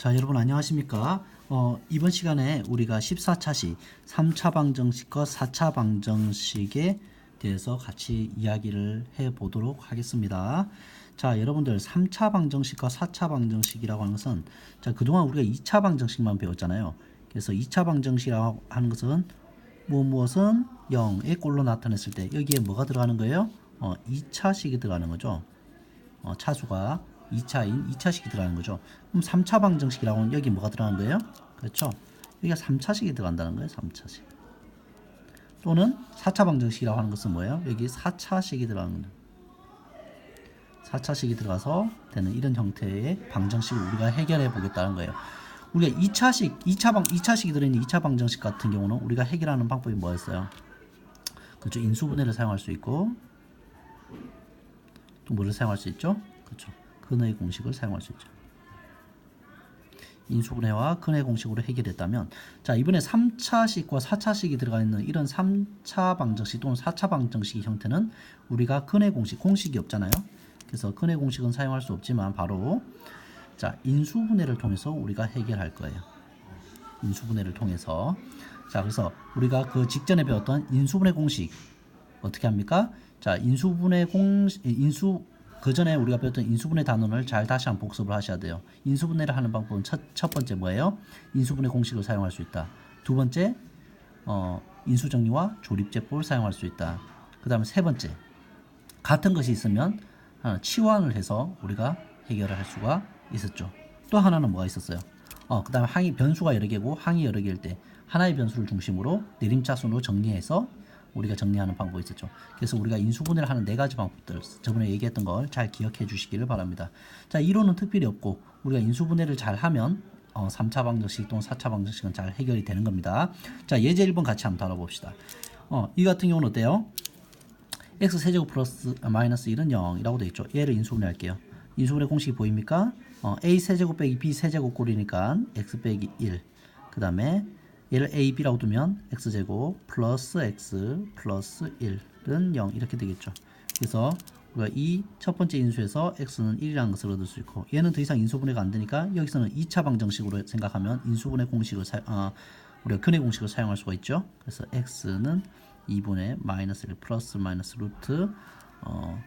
자, 여러분 안녕하십니까? 어, 이번 시간에 우리가 14차식, 3차 방정식과 4차 방정식에 대해서 같이 이야기를 해 보도록 하겠습니다. 자, 여러분들 3차 방정식과 4차 방정식이라고 하는 것은 자, 그동안 우리가 2차 방정식만 배웠잖아요. 그래서 2차 방정식이라고 하는 것은 무엇 무엇은 0의 꼴로 나타냈을 때 여기에 뭐가 들어가는 거예요? 어, 2차식이 들어가는 거죠. 어, 차수가 2차인 2차식이 들어가는 거죠. 그럼 3차 방정식이라고 하면 여기 뭐가 들어가는 거예요? 그렇죠. 여기가 3차식이 들어간다는 거예요. 3차식. 또는 4차 방정식이라고 하는 것은 뭐예요? 여기 4차식이 들어가는 거예요. 4차식이 들어가서 되는 이런 형태의 방정식을 우리가 해결해 보겠다는 거예요. 우리가 2차식, 2차 방, 2차식이 들어있는 2차 방정식 같은 경우는 우리가 해결하는 방법이 뭐였어요? 그렇죠. 인수분해를 사용할 수 있고 또 뭐를 사용할 수 있죠? 그렇죠. 근의 공식을 사용할 수 있죠. 인수분해와 근의 공식으로 해결했다면 자 이번에 3차식과 4차식이 들어가 있는 이런 3차 방정식 또는 4차 방정식의 형태는 우리가 근의 공식 공식이 없잖아요. 그래서 근의 공식은 사용할 수 없지만 바로 자 인수분해를 통해서 우리가 해결할 거예요. 인수분해를 통해서 자 그래서 우리가 그 직전에 배웠던 인수분해 공식 어떻게 합니까? 자 인수분해 공식 인수 그 전에 우리가 배웠던 인수분해 단원을 잘 다시 한번 복습을 하셔야 돼요. 인수분해를 하는 방법은 첫, 첫 번째 뭐예요? 인수분해 공식을 사용할 수 있다. 두 번째 어, 인수정리와 조립제법을 사용할 수 있다. 그 다음에 세 번째 같은 것이 있으면 어, 치환을 해서 우리가 해결을 할 수가 있었죠. 또 하나는 뭐가 있었어요? 어, 그 다음에 항이 변수가 여러 개고 항이 여러 개일 때 하나의 변수를 중심으로 내림차순으로 정리해서 우리가 정리하는 방법이 있었죠. 그래서 우리가 인수분해를 하는 네 가지 방법들 저번에 얘기했던 걸 잘 기억해 주시기를 바랍니다. 자, 이론은 특별히 없고 우리가 인수분해를 잘 하면 어, 3차 방정식 또는 4차 방정식은 잘 해결이 되는 겁니다. 자, 예제 1번 같이 한번 다뤄봅시다. 어, 이 같은 경우는 어때요? x 세제곱 플러스 아, 마이너스 1은 0이라고 되어 있죠. 얘를 인수분해 할게요. 인수분해 공식이 보입니까? 어, a 세제곱 빼기 b 세제곱 꼴이니까 x 빼기 1. 그 다음에 얘를 a, b라고 두면 x제곱 플러스 x 플러스 1은 0 이렇게 되겠죠. 그래서 우리가 이 첫 번째 인수에서 x는 1이라는 것을 얻을 수 있고 얘는 더 이상 인수분해가 안 되니까 여기서는 2차 방정식으로 생각하면 인수분해 공식을 사, 어, 우리가 근의 공식을 사용할 수가 있죠. 그래서 x는 2분의 마이너스 1 플러스 마이너스 루트 어,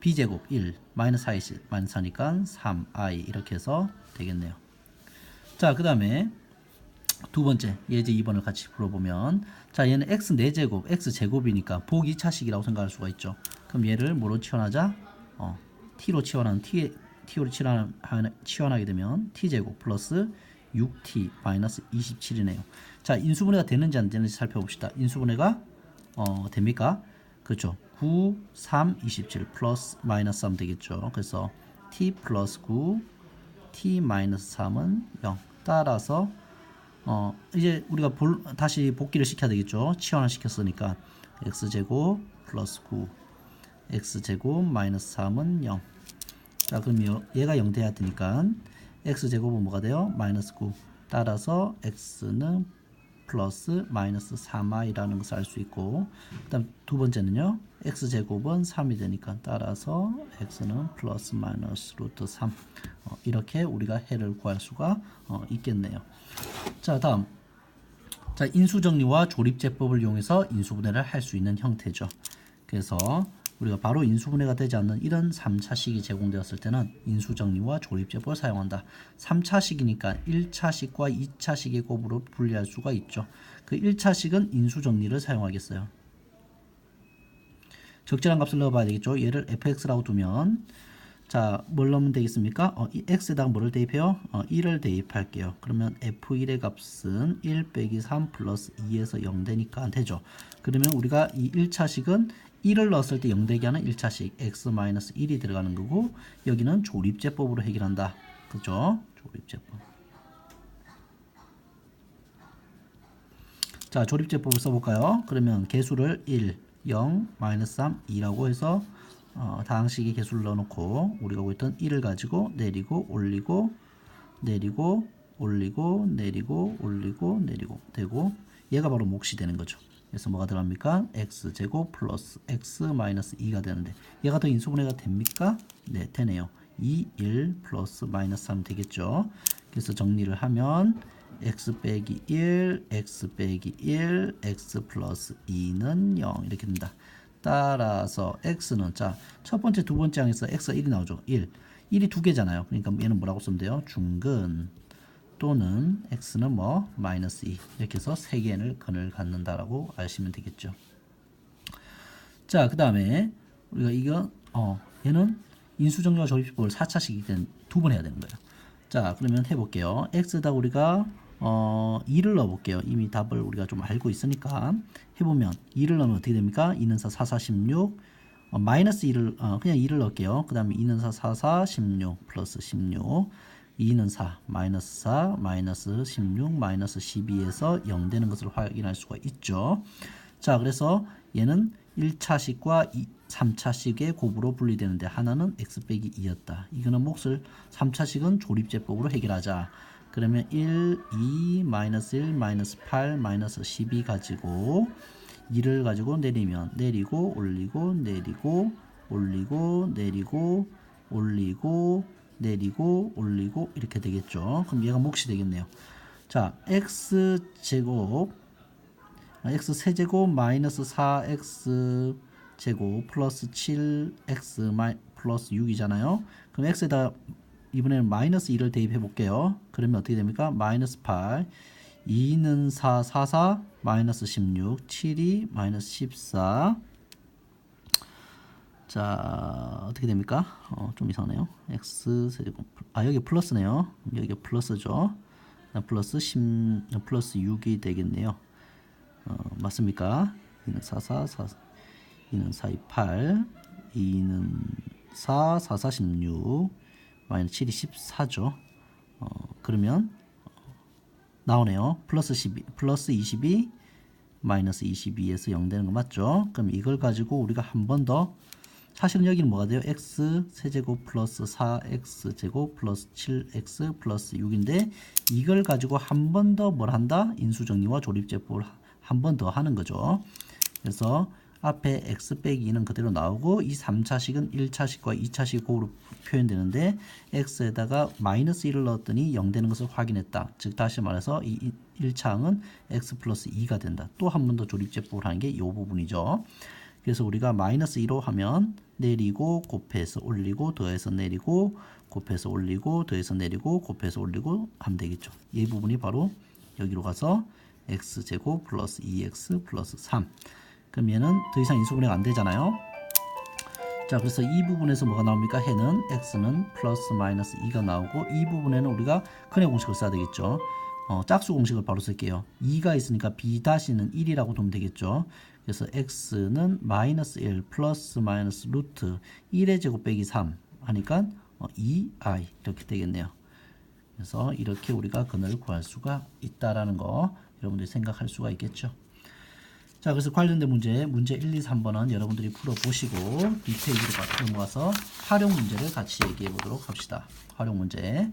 b제곱 1 마이너스 4이 마이너스 4니까 3i 이렇게 해서 되겠네요. 자, 그 다음에 두 번째 예제 2번을 같이 풀어보면 자 얘는 x 4제곱 x 제곱이니까 복 2차식이라고 생각할 수가 있죠. 그럼 얘를 뭐로 치환하자? 어, t로 치환하는 t, t로 치환, 치환하게 되면 t제곱 플러스 6t 마이너스 27이네요. 자 인수분해가 되는지 안 되는지 살펴봅시다. 인수분해가 어, 됩니까? 그렇죠. 9 3 27 플러스 마이너스 3 되겠죠. 그래서 t 플러스 9 t 마이너스 3은 0 따라서 어 이제 우리가 볼, 다시 복기를 시켜야 되겠죠. 치환을 시켰으니까 x 제곱 플러스 9 x 제곱 마이너스 3은 0. 자 그럼 얘가 0 돼야 되니까 x 제곱은 뭐가 돼요? 마이너스 9. 따라서 x는 플러스 마이너스 3i라는 것을 알 수 있고 그 다음 두 번째는요. x 제곱은 3이 되니까 따라서 x는 플러스 마이너스 루트 3 어, 이렇게 우리가 해를 구할 수가 어, 있겠네요. 자 다음 자 인수정리와 조립제법을 이용해서 인수분해를 할 수 있는 형태죠. 그래서 우리가 바로 인수분해가 되지 않는 이런 3차식이 제공되었을 때는 인수정리와 조립제법을 사용한다. 3차식이니까 1차식과 2차식의 곱으로 분리할 수가 있죠. 그 1차식은 인수정리를 사용하겠어요. 적절한 값을 넣어봐야 되겠죠. 얘를 fx라고 두면 자, 뭘 넣으면 되겠습니까? 어, 이 x에다가 뭐를 대입해요? 어, 1을 대입할게요. 그러면 f1의 값은 1 빼기 3 플러스 2에서 0 되니까 되죠. 그러면 우리가 이 1차식은 1을 넣었을 때0 되게 하는 1차식 x-1이 들어가는 거고 여기는 조립제법으로 해결한다. 그죠? 조립제법. 자, 조립제법을 써볼까요? 그러면 개수를 1, 0, 마이너스 3, 2라고 해서 어, 다항식의 개수를 넣어놓고 우리가 구했던 1을 가지고 내리고 올리고 내리고 올리고 내리고 올리고 내리고 되고 얘가 바로 몫이 되는 거죠. 그래서 뭐가 들어갑니까? x 제곱 플러스 x 마이너스 2가 되는데 얘가 더 인수분해가 됩니까? 네, 되네요. 2, 1 플러스 마이너스 3 되겠죠. 그래서 정리를 하면 x 빼기 1, x 빼기 1, x 플러스 2는 0 이렇게 됩니다. 따라서 x는 자 첫 번째 두 번째 항에서 x가 1이 나오죠. 1. 1이 두 개잖아요. 그러니까 얘는 뭐라고 쓰면 돼요? 중근 또는 x는 뭐 마이너스 2 이렇게 해서 세 개의 근을 갖는다라고 아시면 되겠죠. 자, 그 다음에 우리가 이거 어 얘는 인수정리와 조립식법을 4차식이기 때문에 두번 해야 되는 거예요. 자, 그러면 해볼게요. x에다 우리가 어 2를 넣어볼게요. 이미 답을 우리가 좀 알고 있으니까 해보면 2를 넣으면 어떻게 됩니까? 2는 4, 4, 4, 16 어, 마이너스 2를 어, 그냥 2를 넣을게요. 그 다음에 2는 4, 4, 4, 16 플러스 16 2는 4 마이너스 4 마이너스 16 마이너스 12에서 0 되는 것을 확인할 수가 있죠. 자, 그래서 얘는 1차식과 2, 3차식의 곱으로 분리되는데 하나는 x 빼기 2였다. 이거는 몫을 3차식은 조립제법으로 해결하자. 그러면 1, 2, 마이너스 1, 마이너스 8, 마이너스 12 가지고 2를 가지고 내리면 내리고 올리고 내리고 올리고 내리고 올리고 내리고 올리고 이렇게 되겠죠. 그럼 얘가 몫이 되겠네요. 자, x 제곱 아, x 세제곱 마이너스 4x 제곱 플러스 7x 마이, 플러스 6이잖아요. 그럼 x에다 이번에는 마이너스 2를 대입해 볼게요. 그러면 어떻게 됩니까? 마이너스 8 2는 4, 4, 4 마이너스 16 7이 마이너스 14 자 어떻게 됩니까? 어, 좀 이상하네요. x 세제곱 아 여기 플러스네요. 여기 플러스죠. 플러스 10 플러스 6이 되겠네요. 어, 맞습니까? 2는 4, 4, 4 2는 4, 2, 8 2는 4, 4, 4, 16 마이너스 7이 14죠. 어, 그러면 나오네요. 플러스 12, 플러스 22 마이너스 22에서 0 되는 거 맞죠? 그럼 이걸 가지고 우리가 한 번 더 사실은 여기는 뭐가 돼요? x 세제곱 플러스 4x 제곱 플러스 7x 플러스 6인데 이걸 가지고 한 번 더 뭘 한다? 인수정리와 조립제법을 한 번 더 하는 거죠. 그래서 앞에 x 빼기 2는 그대로 나오고 이 3차식은 1차식과 2차식 곱으로 표현되는데 x에다가 마이너스 1을 넣었더니 0 되는 것을 확인했다. 즉 다시 말해서 이 1차항은 x 플러스 2가 된다. 또 한 번 더 조립제법을 하는 게 이 부분이죠. 그래서 우리가 마이너스 2로 하면 내리고 곱해서 올리고 더해서 내리고 곱해서 올리고 더해서 내리고 곱해서 올리고 하면 되겠죠. 이 부분이 바로 여기로 가서 x제곱 플러스 2x 플러스 3 그럼 얘는 더 이상 인수분해가 안 되잖아요. 자, 그래서 이 부분에서 뭐가 나옵니까? 해는 x는 플러스 마이너스 2가 나오고 이 부분에는 우리가 근의 공식을 써야 되겠죠. 어, 짝수 공식을 바로 쓸게요. 2가 있으니까 b 다시는 1이라고 두면 되겠죠. 그래서 x는 마이너스 1 플러스 마이너스 루트 1의 제곱 빼기 3 하니까 어, 2i 이렇게 되겠네요. 그래서 이렇게 우리가 근을 구할 수가 있다라는 거 여러분들이 생각할 수가 있겠죠. 자, 그래서 관련된 문제, 문제 1, 2, 3번은 여러분들이 풀어보시고 디테일로 넘어가서 활용 문제를 같이 얘기해 보도록 합시다. 활용 문제.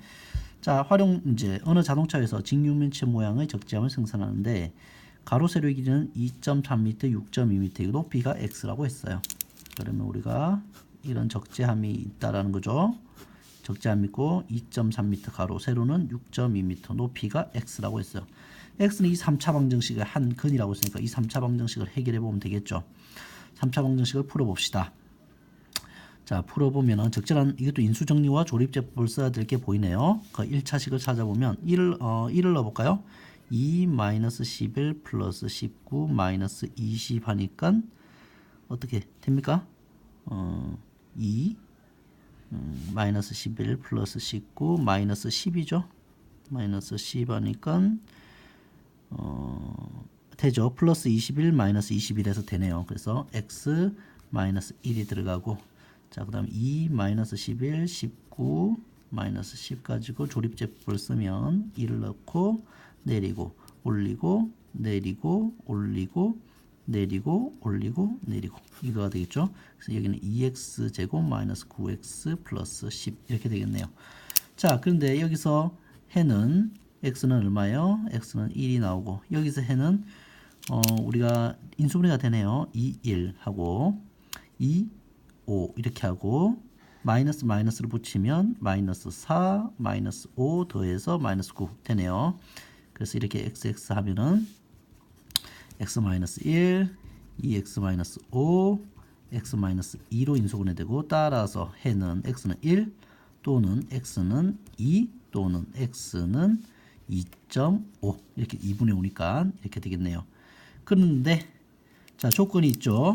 자, 활용 문제. 어느 자동차에서 직육면체 모양의 적재함을 생산하는데 가로 세로의 길이는 2.3m, 6.2m, 높이가 x라고 했어요. 그러면 우리가 이런 적재함이 있다라는 거죠. 적재함 있고 2.3m 가로, 세로는 6.2m, 높이가 x라고 했어요. x는 이 3차 방정식의 한 근이라고 했으니까 이 3차 방정식을 해결해 보면 되겠죠. 3차 방정식을 풀어 봅시다. 자, 풀어보면은 적절한 이것도 인수정리와 조립제법을 써야 될 게 보이네요. 그 1차식을 찾아보면 1을 어 1을 넣어 볼까요? 2 마이너스 11 플러스 19 마이너스 20 하니까 어떻게 됩니까? 어, 2 음, 마이너스 11 플러스 19 마이너스 10이죠. 마이너스 10 하니까 어, 되죠. 플러스 21 마이너스 21에서 되네요. 그래서 x 마이너스 1이 들어가고 자, 그 다음 2 마이너스 11 19 마이너스 10 가지고 조립제법을 쓰면 1을 넣고 내리고 올리고 내리고 올리고 내리고 올리고 내리고 이거가 되겠죠. 그래서 여기는 2x 제곱 마이너스 9x 플러스 10 이렇게 되겠네요. 자, 그런데 여기서 해는 x는 얼마예요? x는 1이 나오고 여기서 해는 어, 우리가 인수분해가 되네요. 2, 1 하고 2, 5 이렇게 하고 마이너스 마이너스를 붙이면 마이너스 4 마이너스 5 더해서 마이너스 9 되네요. 그래서 이렇게 xx 하면은 x 마이너스 1, 2x 마이너스 5, x 마이너스 2로 인수분해 되고 따라서 해는 x는 1 또는 x는 2 또는 x는 2.5 이렇게 2분의 5니까 이렇게 되겠네요. 그런데 자 조건이 있죠.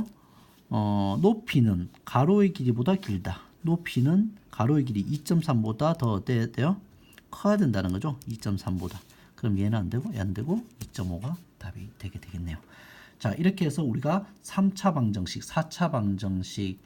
어, 높이는 가로의 길이보다 길다. 높이는 가로의 길이 2.3보다 더 돼- 돼요? 커야 된다는 거죠. 2.3보다. 그럼 얘는 안 되고 얘 안 되고 2.5가 답이 되게 되겠네요. 자 이렇게 해서 우리가 3차 방정식, 4차 방정식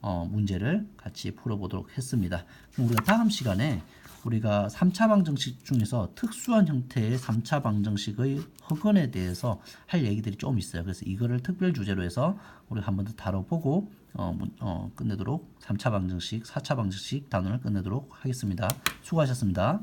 어, 문제를 같이 풀어보도록 했습니다. 그럼 우리가 다음 시간에 우리가 3차 방정식 중에서 특수한 형태의 3차 방정식의 허근에 대해서 할 얘기들이 좀 있어요. 그래서 이거를 특별 주제로 해서 우리 가 한 번 더 다뤄보고 어, 문- 어, 끝내도록 3차 방정식, 4차 방정식 단원을 끝내도록 하겠습니다. 수고하셨습니다.